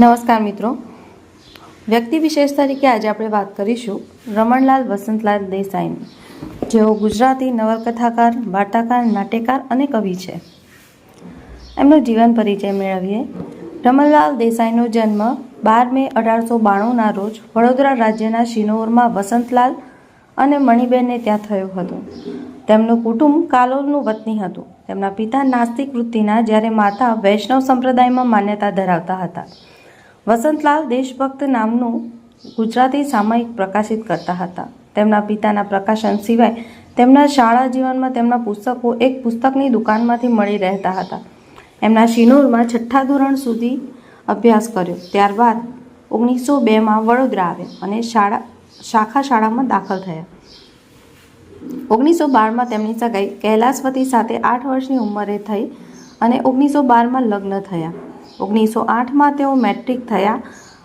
નમસ્કાર મિત્રો. વ્યક્તિ વિશેષ તરીકે આજે આપણે વાત કરીશું રમણલાલ વસંતલાલ દેસાઈની. જેઓ ગુજરાતી નવલકથાકાર, વાર્તાકાર, નાટ્યકાર અને કવિ છે. એમનો જીવન પરિચય મેળવીએ. રમણલાલ દેસાઈનો જન્મ બાર મે અઢારસો બાણુંના રોજ વડોદરા રાજ્યના શિનોરમાં વસંતલાલ અને મણિબેનને ત્યાં થયો હતો. તેમનું કુટુંબ કાલોલનું વતની હતું. તેમના પિતા નાસ્તિક વૃત્તિના જ્યારે માતા વૈષ્ણવ સંપ્રદાયમાં માન્યતા ધરાવતા હતા. વસંતલાલ દેશભક્ત નામનું ગુજરાતી સામયિક પ્રકાશિત કરતા હતા. તેમના પિતાના પ્રકાશન સિવાય તેમના શાળા જીવનમાં તેમના પુસ્તકો એક પુસ્તકની દુકાનમાંથી મળી રહેતા હતા. એમના શિનોરમાં છઠ્ઠા ધોરણ સુધી અભ્યાસ કર્યો. ત્યારબાદ ઓગણીસો બેમાં વડોદરા આવ્યા અને શાળા, શાખા શાળામાં દાખલ થયા. ઓગણીસો બારમાં તેમની સગાઈ કૈલાસવતી સાથે આઠ વર્ષની ઉંમરે થઈ અને ઓગણીસો બારમાં લગ્ન થયા. ઓગણીસો આઠમાં તેઓ મેટ્રિક થયા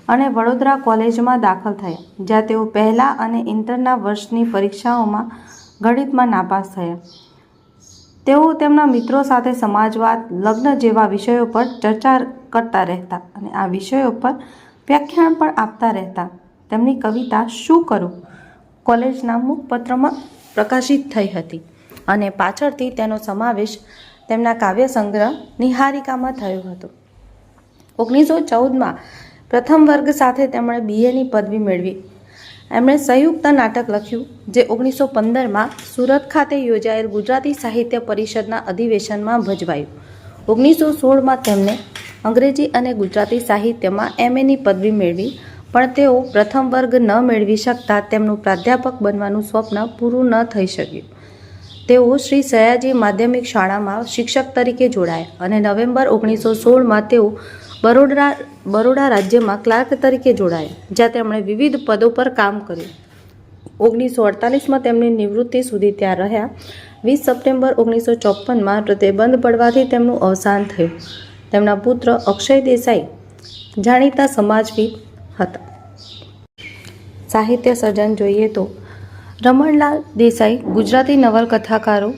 અને વડોદરા કોલેજમાં દાખલ થયા, જ્યાં તેઓ પહેલા અને ઇન્ટરના વર્ષની પરીક્ષાઓમાં ગણિતમાં નાપાસ થયા. તેઓ તેમના મિત્રો સાથે સમાજવાદ, લગ્ન જેવા વિષયો પર ચર્ચા કરતા રહેતા અને આ વિષયો પર વ્યાખ્યાન પણ આપતા રહેતા. તેમની કવિતા શું કરું? કોલેજના મુખપત્રમાં પ્રકાશિત થઈ હતી અને પાછળથી તેનો સમાવેશ તેમના કાવ્ય સંગ્રહ નિહારિકામાં થયો હતો. ઓગણીસો ચૌદમાં પ્રથમ વર્ગ સાથે તેમણે બીએની પદવી મેળવી. એમણે સંયુક્ત નાટક લખ્યું, જે ઓગણીસો પંદરમાં સુરત ખાતે યોજાયેલ ગુજરાતી સાહિત્ય પરિષદના અધિવેશનમાં ભજવાયું. ઓગણીસો સોળમાં તેમને અંગ્રેજી અને ગુજરાતી સાહિત્યમાં એમએની પદવી મેળવી પણ તેઓ પ્રથમ વર્ગ ન મેળવી શકતા તેમનું પ્રાધ્યાપક બનવાનું સ્વપ્ન પૂરું ન થઈ શક્યું. તેઓ શ્રી સયાજી માધ્યમિક શાળામાં શિક્ષક તરીકે જોડાયા અને નવેમ્બર ઓગણીસો સોળમાં તેઓ બરોડા બરોડા રાજ્યમાં ક્લાર્ક તરીકે જોડાયા, જ્યાં તેમણે વિવિધ પદો પર કામ કર્યું. ઓગણીસો અડતાલીસમાં તેમની નિવૃત્તિ સુધી ત્યાં રહ્યા. વીસ સપ્ટેમ્બર ઓગણીસો ચોપનમાં પ્રતિબંધ પડવાથી તેમનું અવસાન થયું. તેમના પુત્ર અક્ષય દેસાઈ જાણીતા સમાજવિદ હતા. સાહિત્ય સર્જન જોઈએ તો રમણલાલ દેસાઈ, ગુજરાતી નવલકથાકારો,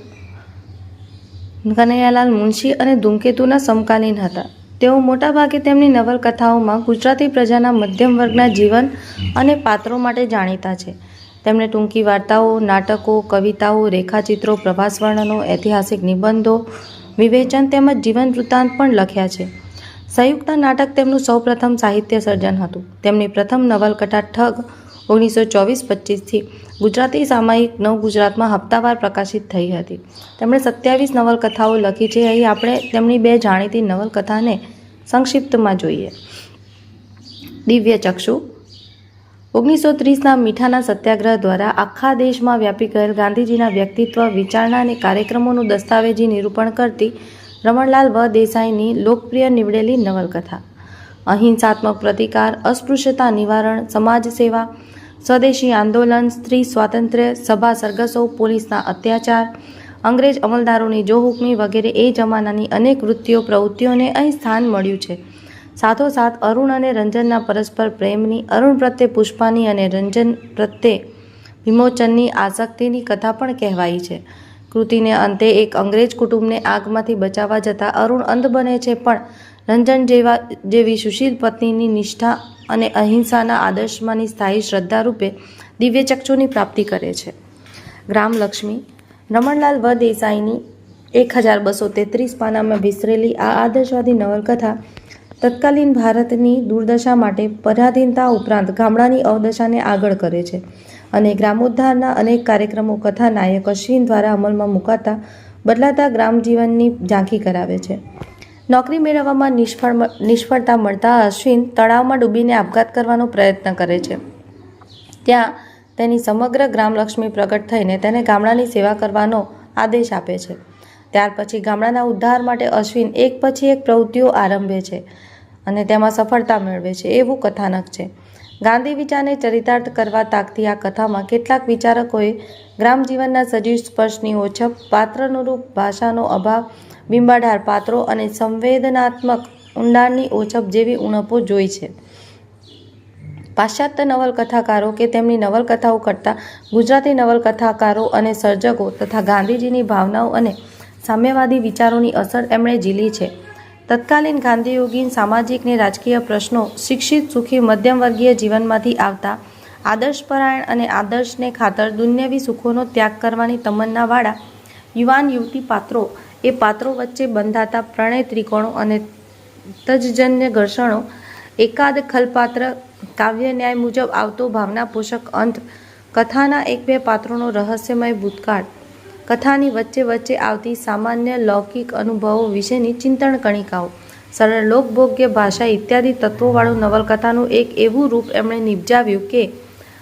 કનૈયાલાલ મુનશી અને ધૂમકેતુના સમકાલીન હતા. તેઓ મોટાભાગે તેમની નવલકથાઓમાં ગુજરાતી પ્રજાના મધ્યમ વર્ગના જીવન અને પાત્રો માટે જાણીતા છે. તેમણે ટૂંકી વાર્તાઓ, નાટકો, કવિતાઓ, રેખાચિત્રો પ્રવાસ વર્ણનો, ઐતિહાસિક નિબંધો, વિવેચન તેમજ જીવન વૃત્તાંત પણ લખ્યા છે. સંયુક્ત નાટક તેમનું સૌપ્રથમ સાહિત્ય સર્જન હતું. તેમની પ્રથમ નવલકથા ઠગ ઓગણીસો ચોવીસ પચીસથી ગુજરાતી સામાયિક નવ ગુજરાતમાં હપ્તાવાર પ્રકાશિત થઈ હતી. તેમણે સત્યાવીસ નવલકથાઓ લખી છે. અહીં આપણે તેમની બે જાણીતી નવલકથાને સંક્ષિપ્તમાં જોઈએ. દિવ્ય ચક્ષુ. ઓગણીસો ત્રીસના મીઠાના સત્યાગ્રહ દ્વારા આખા દેશમાં વ્યાપી ગયેલ ગાંધીજીના વ્યક્તિત્વ વિચારણા અને કાર્યક્રમોનું દસ્તાવેજી નિરૂપણ કરતી રમણલાલ વ દેસાઈની લોકપ્રિય નીવડેલી નવલકથા. અહિંસાત્મક પ્રતિકાર, અસ્પૃશ્યતા નિવારણ, સમાજ સેવા, સ્વદેશી આંદોલન, સ્ત્રી સ્વાતંત્ર્ય, સભા સરગસો પોલીસના અત્યાચાર, અંગ્રેજ અમલદારોની જોહુકમી વગેરે એ જમાનાની અનેક વૃત્તિઓ, પ્રવૃત્તિઓને અહીં સ્થાન મળ્યું છે. સાથોસાથ અરુણ અને રંજનના પરસ્પર પ્રેમની, અરુણ પ્રત્યે પુષ્પાની અને રંજન પ્રત્યે વિમોચનની આસક્તિની કથા પણ કહેવાય છે. કૃતિને અંતે એક અંગ્રેજ કુટુંબને આગમાંથી બચાવવા જતાં અરુણ અંધ બને છે, પણ રંજન જેવા, જેવી સુશીલ પત્નીની નિષ્ઠા અને અહિંસાના આદર્શમાંની સ્થાયી શ્રદ્ધા રૂપે દિવ્યચક્ષુની પ્રાપ્તિ કરે છે. ગ્રામલક્ષ્મી રમણલાલ વ દેસાઈની એક હજાર બસો તેત્રીસ પાનામાં વિસરેલી આ આદર્શવાદી નવલકથા તત્કાલીન ભારતની દુર્દશા માટે પરાધીનતા ઉપરાંત ગામડાની અવદશાને આગળ કરે છે. અને ગ્રામોદ્ધારના અનેક કાર્યક્રમો કથા નાયક અશ્વિન દ્વારા અમલમાં મુકાતા બદલાતા ગ્રામ જીવનની ઝાંખી કરાવે છે. નોકરી મેળવવામાં નિષ્ફળ નિષ્ફળતા મળતા અશ્વિન તળાવમાં ડૂબીને આપઘાત કરવાનો પ્રયત્ન કરે છે. ત્યાં તેની સમગ્ર ગ્રામલક્ષ્મી પ્રગટ થઈને તેને ગામડાની સેવા કરવાનો આદેશ આપે છે. ત્યાર પછી ગામડાના ઉદ્ધાર માટે અશ્વિન એક પછી એક પ્રવૃત્તિઓ આરંભે છે અને તેમાં સફળતા મેળવે છે. એવું કથાનક છે. ગાંધી વિચારને ચરિતાર્થ કરવા તાકતી આ કથામાં કેટલાક વિચારકોએ ગ્રામજીવનના સજીવ સ્પર્શની ઓછપ, પાત્રનુરૂપ ભાષાનો અભાવ બિંબાઢાર પાત્રો અને સંવેદનાત્મક ઊંડાણની ઓછપ જેવી ઉણપો જોઈ છે. પાશ્ચાત્ય નવલકથાકારો કે તેમની નવલકથાઓ કરતાં ગુજરાતી નવલકથાકારો અને સર્જકો તથા ગાંધીજીની ભાવનાઓ અને સામ્યવાદી વિચારોની અસર એમણે ઝીલી છે. તત્કાલીન ગાંધીયોગીન સામાજિક ને રાજકીય પ્રશ્નો, શિક્ષિત, સુખી, મધ્યમવર્ગીય જીવનમાંથી આવતા આદર્શપરાયણ અને આદર્શને ખાતર દુન્યવી સુખોનો ત્યાગ કરવાની તમન્નાવાળા યુવાન યુવતી પાત્રો એ પાત્રો વચ્ચે બંધાતા પ્રણય ત્રિકોણો અને તજજન્ય ઘર્ષણો, એકાદ ખલપાત્ર કાવ્ય ન્યાય મુજબ આવતો ભાવના પોષક અંત, કથાના એક બે પાત્રોનો રહસ્યમય ભૂતકાળ કથાની વચ્ચે વચ્ચે આવતી સામાન્ય લૌકિક અનુભવો વિશેની ચિંતન કણિકાઓ, સરળ લોકભોગ્ય ભાષા ઇત્યાદિ તત્વોવાળું નવલકથાનું એક એવું રૂપ એમણે નિપજાવ્યું કે,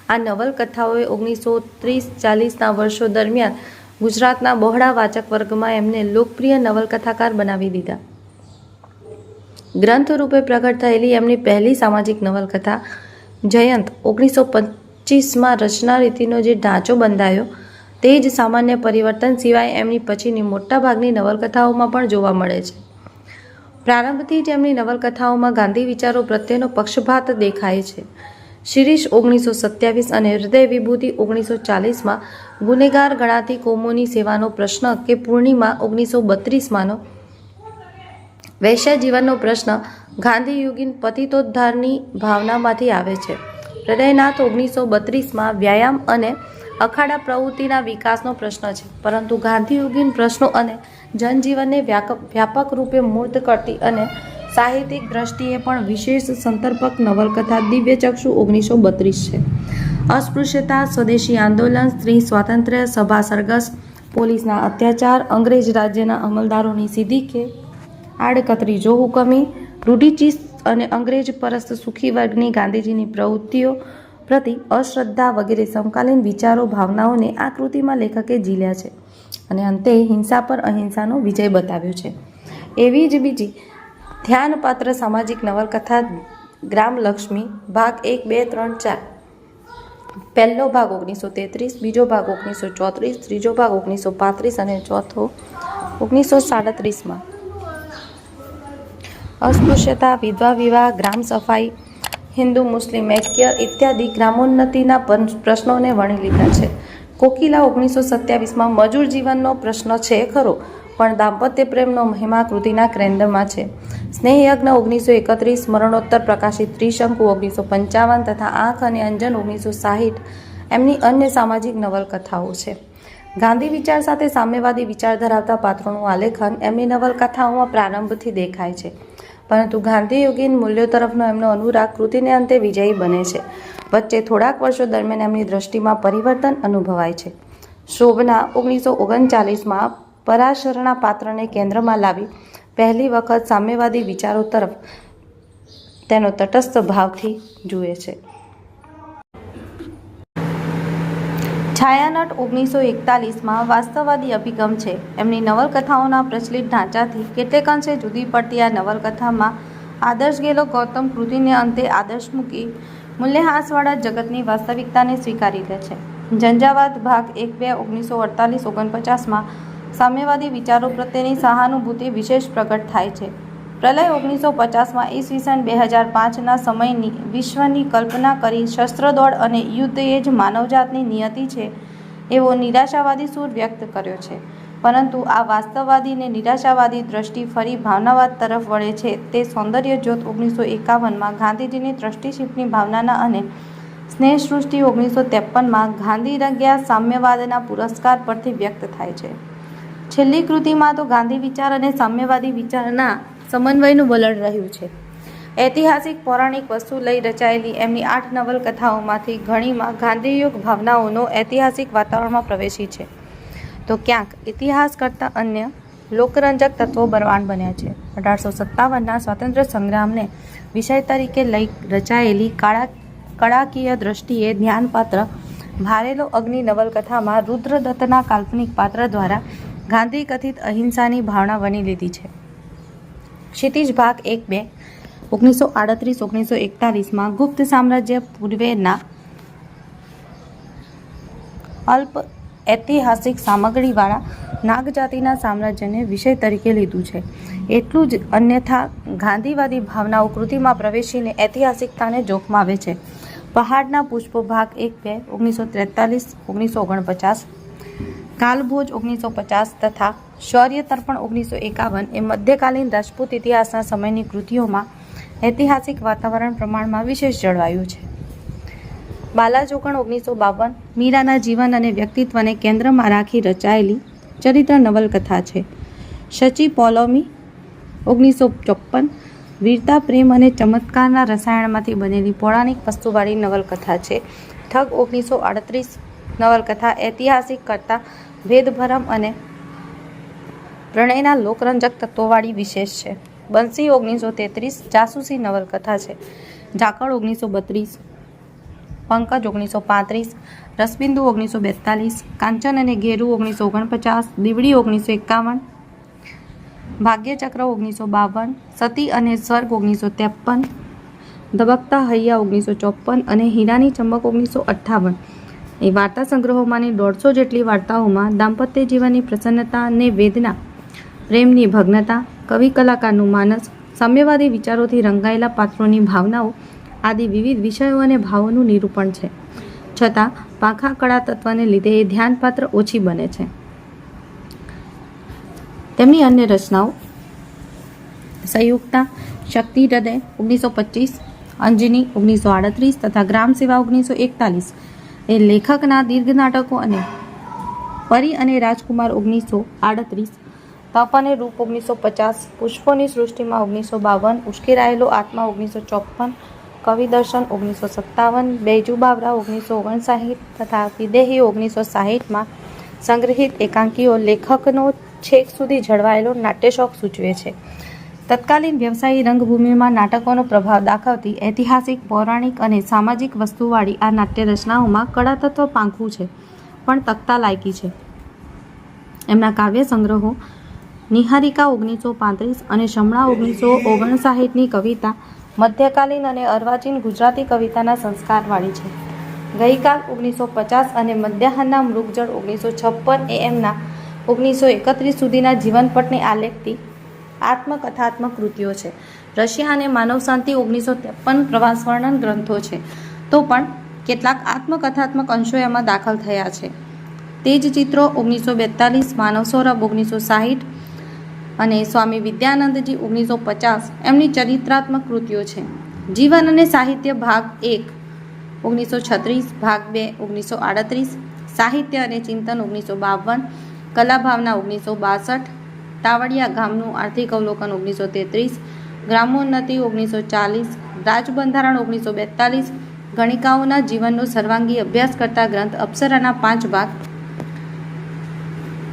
આ નવલકથાઓએ ઓગણીસો ત્રીસ ચાલીસના વર્ષો દરમિયાન ગુજરાતના બહોળા વાચક વર્ગમાં એમને લોકપ્રિય નવલકથાકાર બનાવી દીધા. ગ્રંથ રૂપે પ્રગટ થયેલી એમની પહેલી સામાજિક નવલકથા, જયંત, ઓગણીસો પચીસમાં રચના રીતિનો જે ઢાંચો બંધાયો તે જ સામાન્ય પરિવર્તન સિવાય એમની પછીની મોટાભાગની નવલકથાઓમાં પણ જોવા મળે છે. પ્રારંભથી જ એમની નવલકથાઓમાં ગાંધી વિચારો પ્રત્યેનો પક્ષપાત દેખાય છે. શિરીષ ઓગણીસો સત્યાવીસ અને હૃદય વિભૂતિ ઓગણીસો ચાલીસમાં ગુનેગાર ગણાતી કોમોની સેવાનો પ્રશ્ન કે પૂર્ણિમા ઓગણીસો બત્રીસમાંનો વૈશ્ય જીવનનો પ્રશ્ન ગાંધીયુગીન પતિતોદ્ધારની ભાવનામાંથી આવે છે. હૃદયનાથ ઓગણીસો બત્રીસમાં વ્યાયામ અને અખાડા પ્રવૃત્તિના વિકાસનો પ્રશ્ન છે. પરંતુ ગાંધીયુગીન પ્રશ્નો અને જનજીવનને વ્યાપક વ્યાપક રૂપે મૂર્ત કરતી અને સાહિત્યિક દ્રષ્ટિએ પણ વિશેષ સંતર્પક નવલકથા દિવ્યચક્ષુ ઓગણીસો બત્રીસ છે. અસ્પૃશ્યતા, સ્વદેશી આંદોલન, સ્ત્રી સ્વાતંત્ર્ય, સભા સરઘસ, પોલીસના અત્યાચાર, અંગ્રેજ રાજ્યના અમલદારોની સીધી કે આડકતરી જો હુકમી રૂઢિચિસ્ત અને અંગ્રેજ પરસ્ત સુખી વર્ગની ગાંધીજીની પ્રવૃત્તિઓ પ્રતિ અશ્રદ્ધા વગેરે સમકાલીન વિચારો, ભાવનાઓને આ કૃતિમાં લેખકે ઝીલ્યા છે અને અંતે હિંસા પર અહિંસાનો વિજય બતાવ્યો છે. એવી જ બીજી ધ્યાનપાત્ર સામાજિક નવલકથા ગ્રામલક્ષ્મી ભાગ એક, બે, ત્રણ, ચાર. પહેલો ભાગ ઓગણીસો તેત્રીસ, બીજો ભાગ ઓગણીસો ચોત્રીસ, ત્રીજો ભાગ ઓગણીસો પાંત્રીસ અને ચોથો ઓગણીસો સાડત્રીસમાં. અસ્પૃશ્યતા વિધવા વિવાહ ગ્રામ સફાઈ હિન્દુ, મુસ્લિમ, ઐક્ય ઇત્યાદિ ગ્રામોન્નતિના પ્રશ્નોને વણી લીધા છે. કોકિલા ઓગણીસો સત્યાવીસમાં મજૂર જીવનનો પ્રશ્ન છે ખરો, પણ દાંપત્ય પ્રેમનો મહિમા કૃતિના કેન્દ્રમાં છે. સ્નેહયજ્ઞ ઓગણીસો એકત્રીસ, મરણોત્તર પ્રકાશિત ત્રિશંકુ ઓગણીસો પંચાવન તથા આંખ અને અંજન ઓગણીસો સાહીઠ, એમની અન્ય સામાજિક નવલકથાઓ છે. ગાંધી વિચાર સાથે સામ્યવાદી વિચાર ધરાવતા પાત્રોનું આલેખન એમની નવલકથાઓમાં પ્રારંભથી દેખાય છે. પરંતુ ગાંધીયુગીન મૂલ્યો તરફનો એમનો અનુરાગ કૃતિને અંતે વિજયી બને છે. વચ્ચે થોડાક વર્ષો દરમિયાન એમની દ્રષ્ટિમાં પરિવર્તન અનુભવાય છે. શોભના ઓગણીસો ઓગણચાલીસમાં પરાશરના પાત્રને કેન્દ્રમાં લાવી પહેલી વખત સામ્યવાદી વિચારો તરફ તેનો તટસ્થ ભાવથી જુએ છે. છાયાનટ ઓગણીસો એકતાલીસમાં વાસ્તવવાદી અભિગમ છે. એમની નવલકથાઓના પ્રચલિત ઢાંચાથી કેટલેક અંશે જુદી પડતી આ નવલકથામાં આદર્શ ગેલો ગૌતમ કૃતિને અંતે આદર્શ મૂકી મૂલ્યહાસવાળા જગતની વાસ્તવિકતાને સ્વીકારી લે છે. ઝંઝાવાત ભાગ એક બે ઓગણીસો અડતાલીસ ઓગણપચાસમાં સામ્યવાદી વિચારો પ્રત્યેની સહાનુભૂતિ વિશેષ પ્રગટ થાય છે. પ્રલય ઓગણીસો પચાસમાં ઈસવીસન બે હજાર પાંચના સમયની વિશ્વની કલ્પના કરી શસ્ત્રદોડ અને યુદ્ધ એ જ માનવજાતની નિયતિ છે એવો નિરાશાવાદી સૂર વ્યક્ત કર્યો છે. પરંતુ આ વાસ્તવવાદી ને નિરાશાવાદી દ્રષ્ટિ ફરી ભાવનાવાદ તરફ વળે છે. તે સૌંદર્ય જ્યોત ઓગણીસો એકાવનમાં ગાંધીજીની ટ્રસ્ટીશીપની ભાવનાના અને સ્નેહ સૃષ્ટિ ઓગણીસો ત્રેપનમાં ગાંધી રગ્યા સામ્યવાદના પુરસ્કાર પરથી વ્યક્ત થાય છે. છેલ્લી કૃતિમાં તો ગાંધી વિચાર અને સામ્યવાદી વિચારના સમન્વયનું વલણ રહ્યું છે. ઐતિહાસિક, પૌરાણિક વસ્તુ લઈ રચાયેલી એમની આઠ નવલકથાઓમાંથી ઘણીમાં ગાંધીયુગ ભાવનાઓનો ઐતિહાસિક વાતાવરણમાં પ્રવેશી છે. તો ક્યાંક ઇતિહાસ કરતાં અન્ય લોકરંજક તત્વો બરવાન બન્યા છે. અઢારસો સત્તાવનના સ્વાતંત્ર્ય સંગ્રામને વિષય તરીકે લઈ રચાયેલી કાળા, કળાકીય દ્રષ્ટિએ ધ્યાનપાત્ર, ભારેલો અગ્નિ નવલકથામાં રુદ્રદત્તના કાલ્પનિક પાત્ર દ્વારા ગાંધી કથિત અહિંસાની ભાવના બની લીધી છે. ક્ષિતિજ ભાગ એક બે. ઓગણીસો આડત્રીસ, ઓગણીસો એકતાલીસમાં ગુપ્ત સામ્રાજ્ય પૂર્વેના અલ્પ ઐતિહાસિક સામગ્રીવાળા નાગજાતિના સામ્રાજ્યને વિષય તરીકે લીધું છે. એટલું જ અન્યથા ગાંધીવાદી ભાવનાઓ કૃતિમાં પ્રવેશીને ઐતિહાસિકતાને જોખમાવે છે. પહાડના પુષ્પો ભાગ એક બે, ઓગણીસો ત્રેતાલીસ, ઓગણીસો ઓગણપચાસ કાલભોજ ઓગણીસો પચાસ તથા શૌર્ય તર્પણ ઓગણીસો એકાવન એ મધ્યકાલીન રાજપૂત ઇતિહાસના સમયની કૃતિઓમાં ઐતિહાસિક વાતાવરણ પ્રમાણમાં વિશેષ જળવાયું છે. બાલાજોકણ ઓગણીસો બાવન મીરાના જીવન અને વ્યક્તિત્વને કેન્દ્રમાં રાખી રચાયેલી ચરિત્ર નવલકથા છે. શચી પોલોમી ઓગણીસો ચોપ્પન વીરતા, પ્રેમ અને ચમત્કારના રસાયણમાંથી બનેલી પૌરાણિક વસ્તુવાળી નવલકથા છે. ઠગ ઓગણીસો આડત્રીસ નવલકથા ઐતિહાસિક કરતા ભેદભરમ અને પ્રણયના લોકરંજક તત્વોવાળી વિશેષ છે. બંસી ઓગણીસો તેત્રીસ, જાસૂસી નવલકથા છે. ઝાકળ ઓગણીસો બત્રીસ, પંકજ ઓગણીસો પાંત્રીસ, રસબિંદુ ઓગણીસો બેતાલીસ, કાંચન અને ઘેરુ ઓગણીસો ઓગણપચાસ, દીવડી ઓગણીસો એકાવન, ભાગ્યચક્ર ઓગણીસો બાવન, સતી અને સ્વર્ગ ઓગણીસો ત્રેપન, ધબકતા હૈયા ઓગણીસો ચોપન અને હીરાની ચમક ઓગણીસો અઠ્ઠાવન. એ વાર્તા સંગ્રહોમાંની દોઢસો જેટલી વાર્તાઓમાં દાંપત્ય જીવનની પ્રસન્નતા અને વેદના, પ્રેમની ભગ્નતા, કવિ કલાકારનું માનસ, સામ્યવાદી વિચારોથી રંગાયેલા પાત્રોની ભાવનાઓ આદિ વિવિધ વિષયો અને ભાવોનું નિરૂપણ છે. છતાં, પાંખા કળા તત્વને લીધે એ ધ્યાનપાત્ર ઓછી બને છે. તેમની અન્ય રચનાઓ સંયુક્તા, શક્તિ હૃદય ઓગણીસો પચીસ, અંજની ઓગણીસો આડત્રીસ તથા ગ્રામ સેવા ઓગણીસો એકતાલીસ એ લેખકના દીર્ઘ નાટકો અને પરી અને રાજકુમાર ઓગણીસો આડત્રીસ તપ અને રૂપ ઓગણીસો પચાસ, પુષ્પોની સૃષ્ટિમાં ઓગણીસો બાવન, ઉશ્કેરાયેલો આત્મા ઓગણીસો ચોપન કવિ દર્શન ઓગણીસો સત્તાવન, બેજુ બાવરા ઓગણીસો ઓગણસાહીઠ તથા વિદેહી ઓગણીસો સાહીઠમાં સંગ્રહિત એકાંકીઓ લેખકનો છેક સુધી જળવાયેલો નાટ્યશોખ સૂચવે છે. તત્કાલીન વ્યવસાયી રંગભૂમિમાં નાટકોનો પ્રભાવ દાખવતી ઐતિહાસિક, પૌરાણિક અને સામાજિક વસ્તુવાળી આ નાટ્ય રચનાઓમાં કળાતત્વ પાંખું છે, પણ તકતા લાયકી છે. એમના કાવ્ય સંગ્રહો નિહારિકા ઓગણીસો પાંત્રીસ અને શમણા ઓગણીસો ઓગણસાહીઠની કવિતા, મધ્યકાલીન અને અર્વાચીન ગુજરાતી કવિતાના સંસ્કારવાળી છે. ગઈકાલ ઓગણીસો પચાસ અને મધ્યાહનના મૃગજળ ઓગણીસો છપ્પન એ એમના ઓગણીસો એકત્રીસ સુધીના જીવનપટને આલેખતી આત્મકથાત્મક કૃતિઓ છે. રશિયા અને માનવ શાંતિ ઓગણીસો ત્રેપન પ્રવાસ વર્ણન ગ્રંથો છે. તો પણ કેટલાક આત્મકથાત્મક અંશો એમાં દાખલ થયા છે. તે જ ચિત્રો ઓગણીસો બેતાલીસ, માનવ સૌરભ ઓગણીસો સાહીઠ અને સ્વામી વિદ્યાનંદજી ઓગણીસો પચાસ એમની ચરિત્રાત્મક કૃતિઓ છે. જીવન અને સાહિત્ય ભાગ એક, ઓગણીસો છત્રીસ, ભાગ બે, ઓગણીસો આડત્રીસ, સાહિત્ય અને ચિંતન ઓગણીસો બાવન કલાભાવના ઓગણીસો બાસઠ તાવડિયા ગામનું આર્થિક અવલોકન ઓગણીસો તેત્રીસ ગ્રામોન્નતિ ઓગણીસો ચાલીસ રાજબંધારણ ઓગણીસો બેતાલીસ ગણિકાઓના જીવનનો સર્વાંગી અભ્યાસ કરતા ગ્રંથ અપ્સરાના પાંચ ભાગ.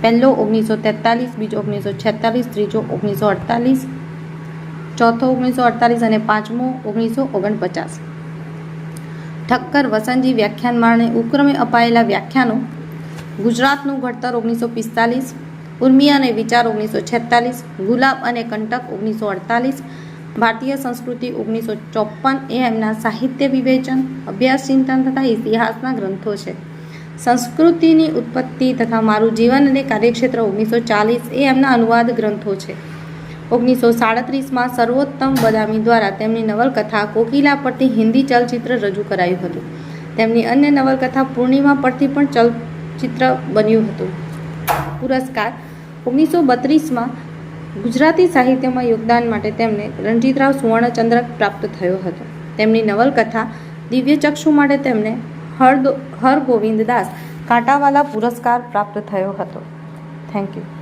પહેલો ઓગણીસો તેતાલીસ બીજો ઓગણીસો છેતાલીસ ત્રીજો ઓગણીસો અડતાલીસ ચોથો ઓગણીસો અડતાલીસ અને પાંચમો ઓગણીસો ઓગણપચાસ ઠક્કર વસંતજી વ્યાખ્યાનમાળને ઉપક્રમે અપાયેલા વ્યાખ્યાનો ગુજરાતનું ઘડતર ઓગણીસો પિસ્તાલીસ ઉર્મિયા અને વિચાર ઓગણીસો છેતાલીસ, ગુલાબ અને કંટક ઓગણીસો અડતાલીસ, ભારતીય સંસ્કૃતિ ઓગણીસો ચોપન એ એમના સાહિત્ય વિવેચન, અભ્યાસ ચિંતન તથા ઇતિહાસના ગ્રંથો છે. સંસ્કૃતિની ઉત્પત્તિ તથા મારું જીવન અને કાર્યક્ષેત્ર ઓગણીસો ચાલીસ એ એમના અનુવાદ ગ્રંથો છે. ઓગણીસો સાડત્રીસમાં સર્વોત્તમ બદામી દ્વારા તેમની નવલકથા કોકિલા પરથી હિન્દી ચલચિત્ર રજૂ કરાયું હતું. તેમની અન્ય નવલકથા પૂર્ણિમા પરથી પણ ચલચિત્ર બન્યું હતું. પુરસ્કાર ઓગણીસો બત્રીસમાં ગુજરાતી સાહિત્યમાં યોગદાન માટે તેમને રણજીતરાવ સુવર્ણચંદ્રક પ્રાપ્ત થયો હતો. તેમની નવલકથા દિવ્યચક્ષુ માટે તેમને હર હર ગોવિંદ દાસ કાંટાવાલા પુરસ્કાર પ્રાપ્ત થયો હતો. Thank you.